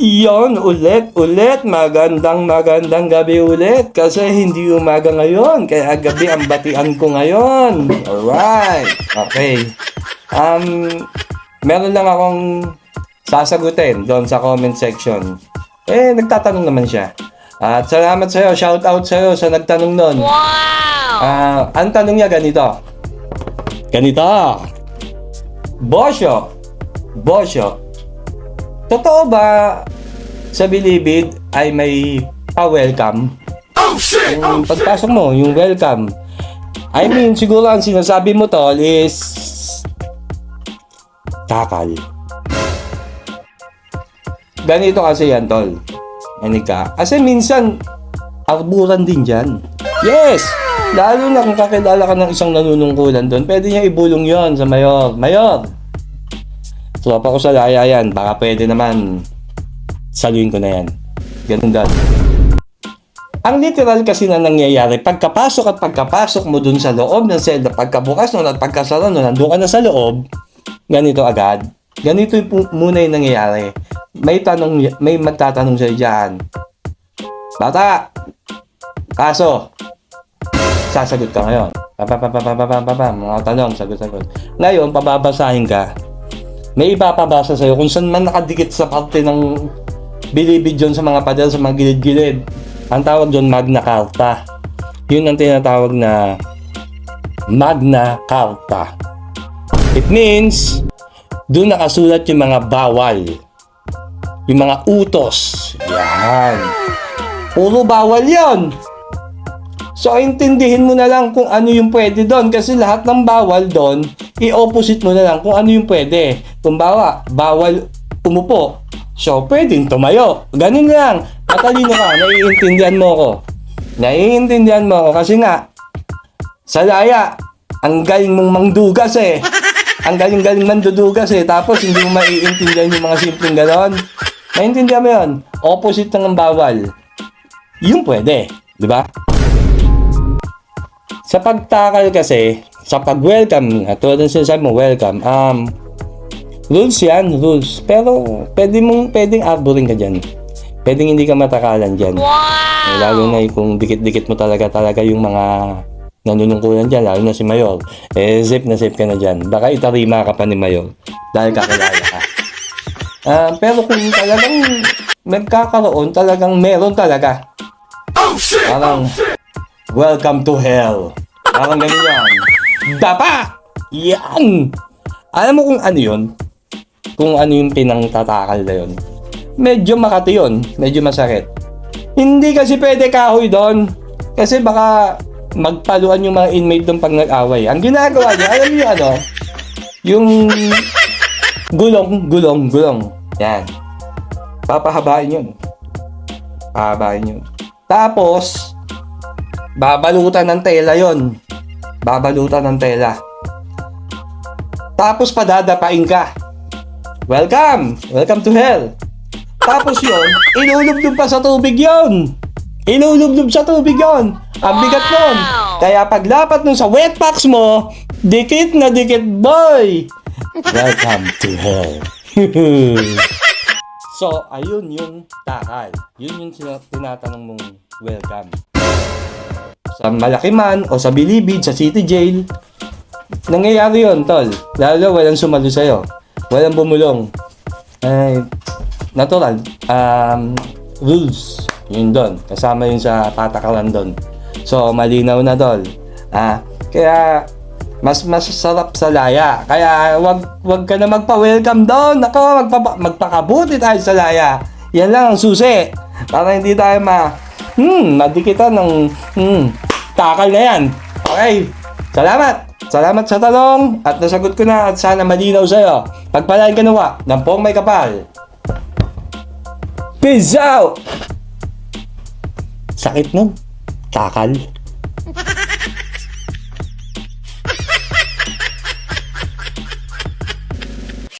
Yon, ulit, ulit. Magandang magandang gabi ulit. Kasi hindi umaga ngayon. Kaya gabi ang batian ko ngayon. Alright. Okay. Um, meron lang akong sasagutin doon sa comment section. Eh, nagtatanong naman siya. At salamat sa'yo. Shout out sa'yo sa nagtanong nun. Wow! Ah, ang tanong niya ganito. Ganito. Bosyo. Bosyo. Totoo ba sa Bilibid ay may pa-welcome? Oh shit! Yung pagpasok mo, yung welcome. I mean, siguro ang sinasabi mo tol is takal. Ganito kasi yan, tol. Manig ka. Kasi minsan, arburan din dyan. Yes! Lalo na kung kakilala ka ng isang nanunungkulan doon, pwede niya ibulong yon sa mayor. Mayor! Tropa ko sa laya yan. Baka pwede naman saluhin ko na yan. Ganun doon. Ang literal kasi na nangyayari, pagkapasok at pagkapasok mo dun sa loob ng selda, pagkabukas nun at pagkasara nun, nandun ka na sa loob, ganito agad. Ganito yung muna yung nangyayari. May tanong, may magtatanong sa'yo dyan. Bata, kaso, sasagot ka ngayon. Papapapapapapapa, mga tanong, sagot-sagot. Ngayon, pababasahin ka. May ipapabasa sa'yo kung saan man nakadikit sa parte ng bilibid dyan sa mga pader, sa mga gilid-gilid. Ang tawag dyan, Magna Carta. Yun ang tinatawag na Magna Carta. It means, doon nakasulat yung mga bawal. Yung mga utos. Yan. Puro bawal yon. So, intindihin mo na lang kung ano yung pwede doon. Kasi lahat ng bawal doon, i-opposite mo na lang kung ano yung pwede. Kung bawa, bawal umupo. So, pwedeng tumayo. Ganun lang. Matalino ka. Naiintindihan mo ko. Naiintindihan mo ko. Kasi nga, sa laya, ang galing mong mangdugas eh. Ang galing-galing mandudugas eh. Tapos hindi mo maiintindihan yung mga simpleng ganon. Naiintindihan mo yun? Opposite ng bawal. Yung pwede. Di ba? Sa pagtakal kasi, sa pag-welcome, tulad ng sinasabi mo, welcome, um, rules yan, rules. Pero, pwede mong, pwedeng arboring ka dyan. Pwedeng hindi ka matakalan dyan. Wow! lalo na kung dikit-dikit mo talaga talaga yung mga nanunungkulan dyan, lalo na si Mayor. Eh, safe na safe ka na dyan. Baka itarima ka pa ni Mayor dahil kakilala ka. Ah, pero kung talagang nagkakaroon, talagang meron talaga. Parang, welcome to hell. Parang ganyan yan. Dapa! Yan! Alam mo kung ano yun? Kung ano yung pinangtatakal na yun? Medyo makati yun. Medyo masakit. Hindi kasi pwede kahoy doon. Kasi baka magpaluan yung mga inmate doon pag nag-away. Ang ginagawa niya, alam niyo ano? Yung gulong, gulong, gulong. Yan. Papahabain yun. Papahabain yun. Tapos, babalutan ng tela yon. Babalutan ng tela. Tapos padadapain ka. Welcome! Welcome to hell! Tapos yon, ilulublob pa sa tubig yon. Ilulublob sa tubig yon. Ang bigat nun. Kaya paglapat nun sa wet packs mo, dikit na dikit boy! Welcome to hell. so, ayun yung takal. Yun yung tinatanong mong welcome. Sa malaki man o sa bilibid, sa city jail, nangyayari yun, tol. Lalo walang sumalo sa'yo. Walang bumulong. Ay, natural. Um, rules. Yun doon. Kasama yun sa patakaran doon. So, malinaw na, tol. Ah, kaya, mas mas sarap sa laya. Kaya, wag wag ka na magpa-welcome doon. Ako, magpa, magpakabuti tayo sa laya. Yan lang ang susi. Para hindi tayo ma... Hmm, madikitan ng... Hmm, takal na yan. Okay. Salamat. Salamat sa talong at nasagot ko na at sana malinaw sa'yo. Pagpalaan ka nawa ng pong may kapal. Peace out! Sakit nun. Takal.